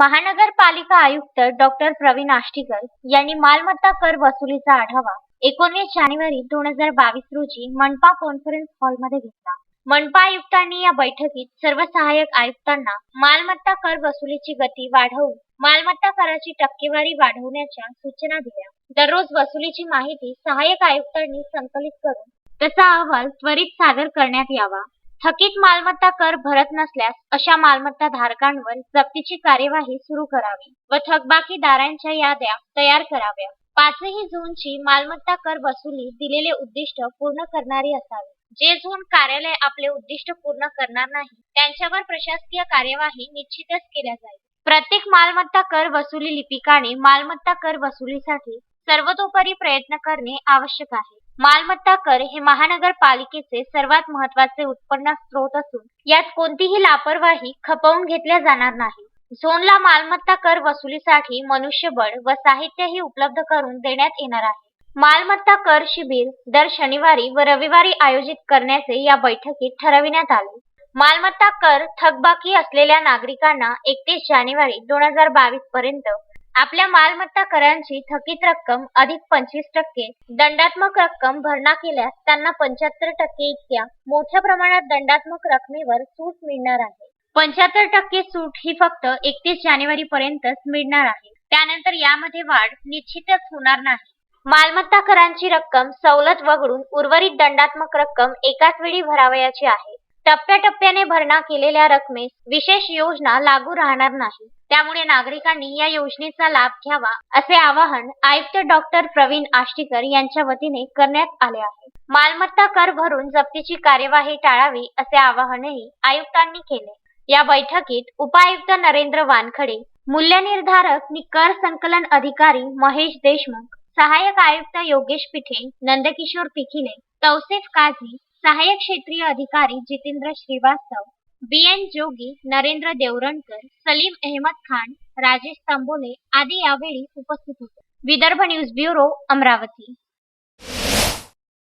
महानगरपालिका आयुक्त डॉक्टर प्रवीण आष्टीकर यांनी मालमत्ता कर वसुलीचा आढावा एकोणवीस जानेवारी दोन हजार बावीस रोजी मनपा कॉन्फरन्स हॉलमध्ये घेतला. मनपा आयुक्तांनी या बैठकीत सर्व सहाय्यक आयुक्तांना मालमत्ता कर वसुलीची गती वाढवून मालमत्ता कराची टक्केवारी वाढवण्याच्या सूचना दिल्या. दररोज वसुलीची माहिती सहाय्यक आयुक्तांनी संकलित करून तसा अहवाल त्वरित सादर करण्यात यावा. थकीत मालमत्ता कर भरत नसल्यास अशा मालमत्ता धारकांवर जप्तीची कार्यवाही सुरू करावी व थकबाकीदारांच्या याद्या तयार कराव्या. पाचही झोनची मालमत्ता कर वसुली दिलेले उद्दिष्ट पूर्ण करणारी असावी. जे झोन कार्यालय आपले उद्दिष्ट पूर्ण करणार नाही त्यांच्यावर प्रशासकीय कार्यवाही निश्चितच केल्या जाईल. प्रत्येक मालमत्ता कर वसुली लिपिकाने मालमत्ता कर वसुलीसाठी सर्वतोपरी प्रयत्न करणे आवश्यक आहे. मालमत्ता कर हे महानगरपालिकेचे सर्वात महत्त्वाचे उत्पन्न स्रोत असून यात कोणतीही लापरवाही खपवून घेतल्या जाणार नाही. झोनला मालमत्ता कर वसुलीसाठी मनुष्यबळ व साहित्यही उपलब्ध करून देण्यात येणार आहे. मालमत्ता कर शिबिर दर शनिवारी व रविवारी आयोजित करण्याचे या बैठकीत ठरविण्यात आले. मालमत्ता कर थकबाकी असलेल्या नागरिकांना एकतीस जानेवारी दोन हजार बावीस पर्यंत आपल्या मालमत्ता करांची थकीत रक्कम अधिक पंचवीस टक्के दंडात्मक रक्कम भरणा केल्यास त्यांना पंच्याहत्तर टक्के इतक्या मोठ्या प्रमाणात दंडात्मक रकमेवर सूट मिळणार आहे. पंच्याहत्तर टक्के सूट ही फक्त एकतीस जानेवारी पर्यंतच मिळणार आहे. त्यानंतर यामध्ये वाढ निश्चितच होणार नाही. मालमत्ता करांची रक्कम सवलत वगळून उर्वरित दंडात्मक रक्कम एकाच वेळी भरावयाची आहे. टप्प्याटप्प्याने भरणा केलेल्या रकमेस विशेष योजना लागू राहणार नाही. त्यामुळे नागरिकांनी या योजनेचा लाभ घ्यावा असे आवाहन आयुक्त डॉक्टर प्रवीण आष्टीकर यांच्या वतीने करण्यात आले आहे. मालमत्ता कर भरून जप्तीची कार्यवाही टाळावी असे आवाहनही आयुक्तांनी केले. या बैठकीत उपायुक्त नरेंद्र वानखडे मूल्यनिर्धारक नि कर संकलन अधिकारी महेश देशमुख सहाय्यक आयुक्त योगेश पिठे नंदकिशोर पिखिले तौसेफ काझी सहाय्यक क्षेत्रीय अधिकारी जितेंद्र श्रीवास्तव बी एन जोगी नरेंद्र देवरणकर सलीम अहमद खान राजेश तांबोले आदी यावेळी उपस्थित होते. Vidarbha news bureau Amravati.